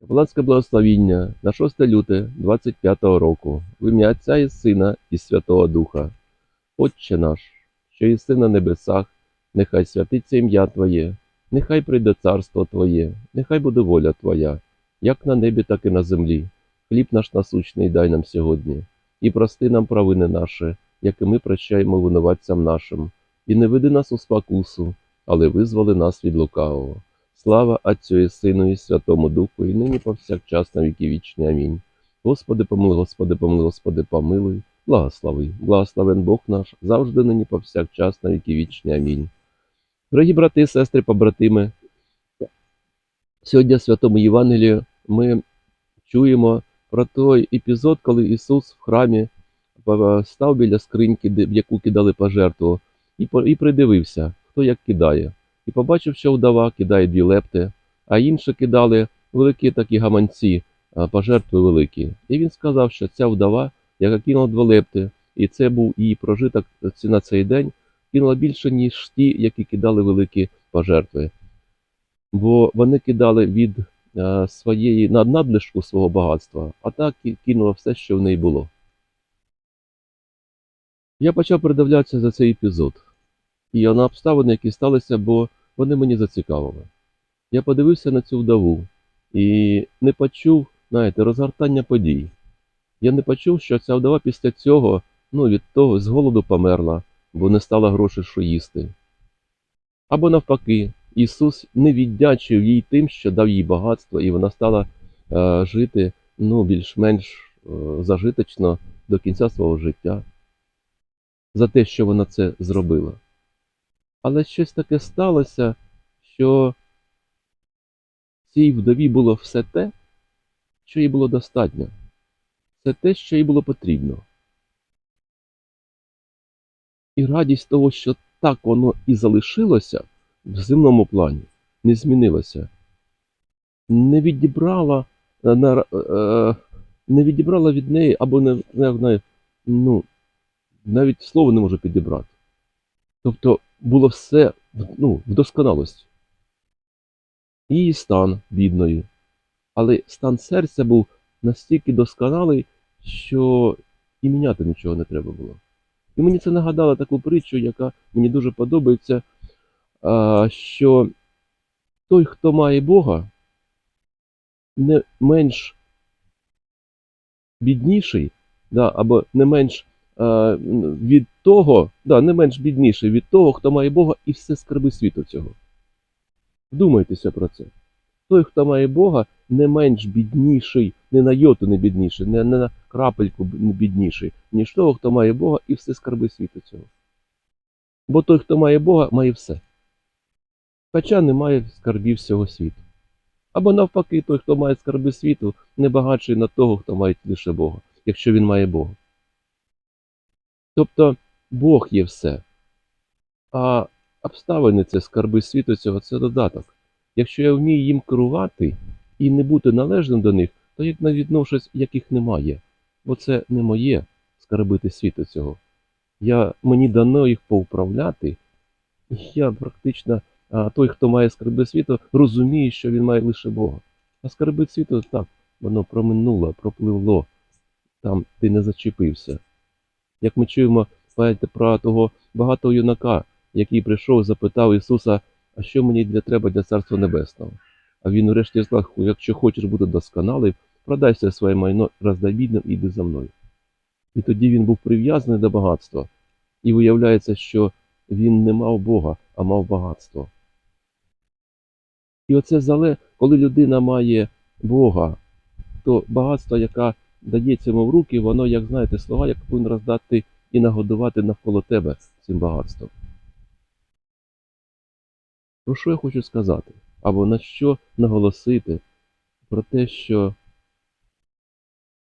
Капеланське благословіння на 6 люте 25-го року в ім'я Отця і Сина і Святого Духа. Отче наш, що єси на небесах, нехай святиться ім'я Твоє, нехай прийде царство Твоє, нехай буде воля Твоя, як на небі, так і на землі. Хліб наш насущний дай нам сьогодні, і прости нам провини наші, як і ми прощаємо винуватцям нашим, і не веди нас у спокусу, але визволи нас від лукавого. Слава Отцю і Сину і Святому Духу, і нині повсякчас на віки вічні. Амінь. Господи помилуй, Господи помилуй, Господи помилуй, благослови, благословен Бог наш, завжди нині повсякчас на віки вічні. Амінь. Дорогі брати сестри, побратими, сьогодні в Святому Євангелії ми чуємо про той епізод, коли Ісус в храмі став біля скриньки, в яку кидали пожертву, і придивився, хто як кидає. І побачив, що вдова кидає дві лепти, а інші кидали великі такі гаманці, пожертви великі. І він сказав, що ця вдова, яка кинула дві лепти, і це був її прожиток на цей день, кинула більше, ніж ті, які кидали великі пожертви. Бо вони кидали від своєї надлишку свого багатства, а так кинула все, що в неї було. Я почав передивлятися за цей епізод і на обставини, які сталися, бо вони мені зацікавили. Я подивився на цю вдову і не почув, знаєте, розгортання подій. Я не почув, що ця вдова після цього, ну, від того, з голоду померла, бо не стала грошей, що їсти. Або навпаки, Ісус не віддячив їй тим, що дав їй багатство, і вона стала е, жити ну, більш-менш е, зажиточно до кінця свого життя за те, що вона це зробила. Але щось таке сталося, що цій вдові було все те, що їй було достатньо. Це те, що їй було потрібно. І радість того, що так воно і залишилося в земному плані, не змінилося, не відібрала, е, е, не відібрала від неї, або не, не ну, навіть слово не можу підібрати. Тобто було все ну, в досконалості. Її стан бідної, але стан серця був настільки досконалий, що і міняти нічого не треба було. І мені це нагадало таку притчу, яка мені дуже подобається, що той, хто має Бога, не менш бідніший, да, або не менш від того, да, не менш бідніший від того, хто має Бога і все скарби світу цього. Вдумайтеся про це. Той, хто має Бога, не менш бідніший, не на йоту не бідніший, не на крапельку бідніший, ніж того, хто має Бога і все скарби світу цього. Бо той, хто має Бога, має все. Хоча не має скарбів всього світу. Або навпаки, той, хто має скарби світу, не багатший на того, хто має лише Бога, якщо він має Бога. Тобто Бог є все. А обставини це скарби світу цього це додаток. Якщо я вмію їм керувати і не бути належним до них, то як не відношусь, яких немає. Бо це не моє скарбити світу цього. Я, мені дано їх поуправляти, я практично, а той, хто має скарби світу, розуміє, що він має лише Бога. А скарби світу так, воно проминуло, пропливло, там ти не зачепився. Як ми чуємо знаєте, про того багатого юнака, який прийшов, запитав Ісуса, а що мені для треба для Царства Небесного? А він врешті сказав, якщо хочеш бути досконалий, продайся своє майно роздай бідним і йди за мною. І тоді він був прив'язаний до багатства. І виявляється, що він не мав Бога, а мав багатство. І оце зале, коли людина має Бога, то багатство, яке дається йому в руки, воно, як знаєте, слова, як повинен роздати і нагодувати навколо тебе цим багатством. Про що я хочу сказати? Або на що наголосити? Про те, що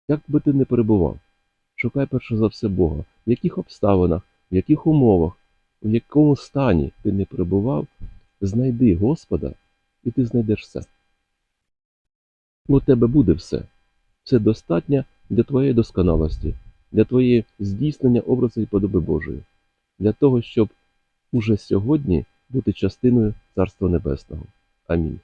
як би ти не перебував, шукай перше за все Бога, в яких обставинах, в яких умовах, в якому стані ти не перебував, знайди Господа, і ти знайдеш все. У тебе буде все. Все достатньо для твоєї досконалості, для твоєї здійснення образу і подоби Божої, для того, щоб уже сьогодні бути частиною Царства Небесного. Амінь.